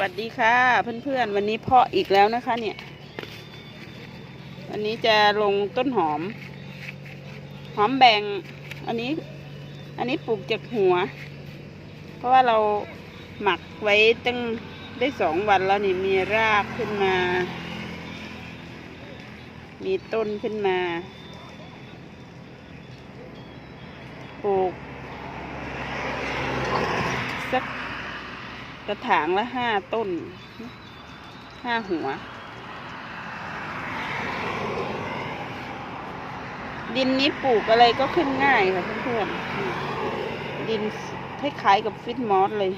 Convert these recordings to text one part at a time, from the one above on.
วัสดีค่ะเพื่อนๆ วันนี้เพาะอีกแล้วนะคะ เนี่ย วันนี้จะลงต้นหอม หอมแบ่ง อันนี้ อันนี้ปลูกจากหัว เพราะว่าเราหมักไว้ตั้งได้สองวันแล้วนี่มีรากขึ้นมา มีต้นขึ้นมา ปลูกสัก กระถางละห้าต้นห้าหัว ดินนี้ปลูกอะไรก็ขึ้นง่ายค่ะเพื่อนๆดินคล้ายๆกับฟิตมอสเลย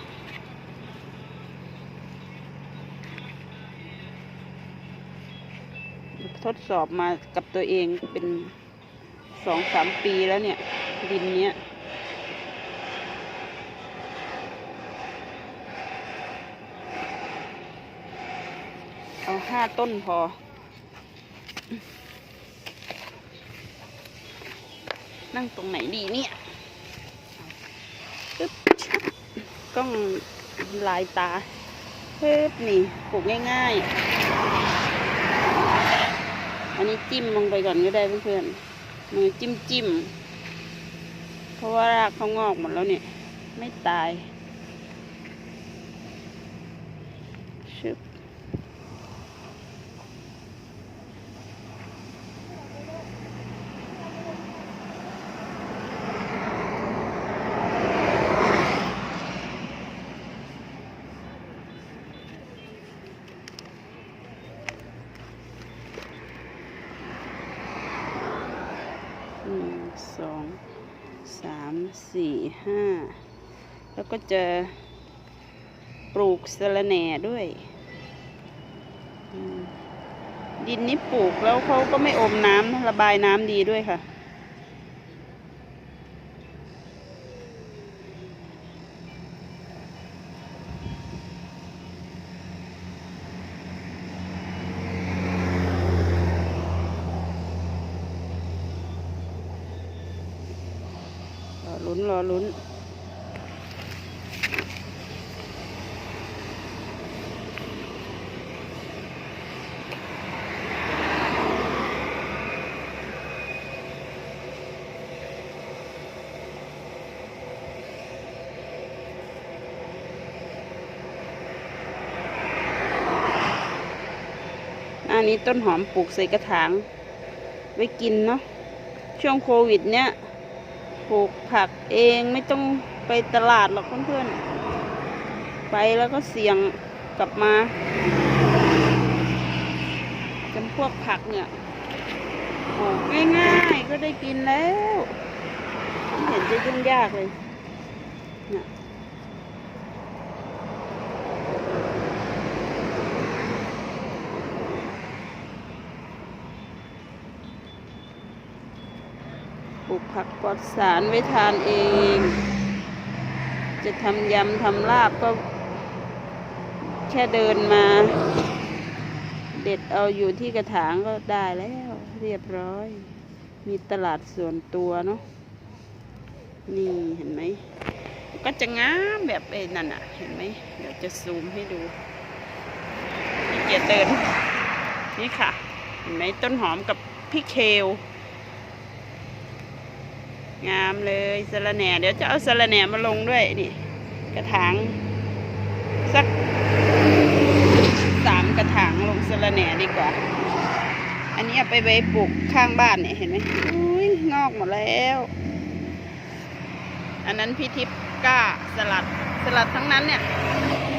ทดสอบมากับตัวเองเป็นสองสามปีแล้วเนี่ย ดินเนี้ย เอาห้าต้นพอ นั่งตรงไหนดีเนี่ยปึ๊บกล้องลายตาปึ๊บนี่ปลูกง่าย ๆ อันนี้จิ้มลงไปก่อนก็ได้เพื่อนๆมือจิ้มจิ้มๆเพราะว่ารากเขางอกหมดแล้วเนี่ย ไม่ตาย สองสามสี่ห้าแล้วก็จะปลูกสะระแหน่ด้วย ดินนี้ปลูกแล้วเขาก็ไม่อมน้ำระบายน้ำดีด้วยค่ะ ลุ้นรอลุ้น อันนี้ต้นหอมปลูกใส่กระถาง ไว้กินเนาะช่วงโควิดเนี้ย ปลูกผักเองไม่ต้องไปตลาดหรอกเพื่อนๆ ไปแล้วก็เสี่ยงกลับมาจำพวกผักเนี่ยปลูกง่ายๆก็ได้กินแล้ว ไม่เห็นจะยุ่งยากเลยเนี่ย ลูกผักปลอดสารไว้ทานเอง จะทำยำทำลาบก็ แค่เดินมา เด็ดเอาอยู่ที่กระถางก็ได้แล้วเรียบร้อย มีตลาดส่วนตัวเนาะนี่เห็นไหม ก็จะงามแบบไอ้นั่นอะเห็นไหม เดี๋ยวจะซูมให้ดูพี่เกียจเดิน นี่ค่ะ เห็นไหมต้นหอมกับพี่เคล งามเลยสะระแหน่เดี๋ยวจะเอาสะระแหน่มาลงด้วยนี่กระถางสักสามกระถางลงสะระแหน่ดีกว่า อันนี้เอาไปไว้ปลูกข้างบ้านเนี่ยเห็นไหมอุ้ยงอกหมดแล้ว อันนั้นพี่ทิพย์กล้าสลัดสลัดทั้งนั้นเนี่ย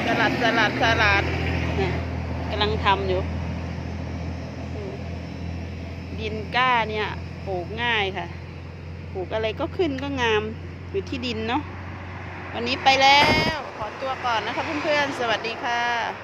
สลัดสลัดสลัดเนี่ยกำลังทำอยู่ ดินกล้าเนี่ยปลูกง่ายค่ะ ลูกอะไรก็ขึ้นก็งามอยู่ที่ดินเนาะวันนี้ไปแล้ว ขอตัวก่อนนะคะเพื่อนๆ สวัสดีค่ะ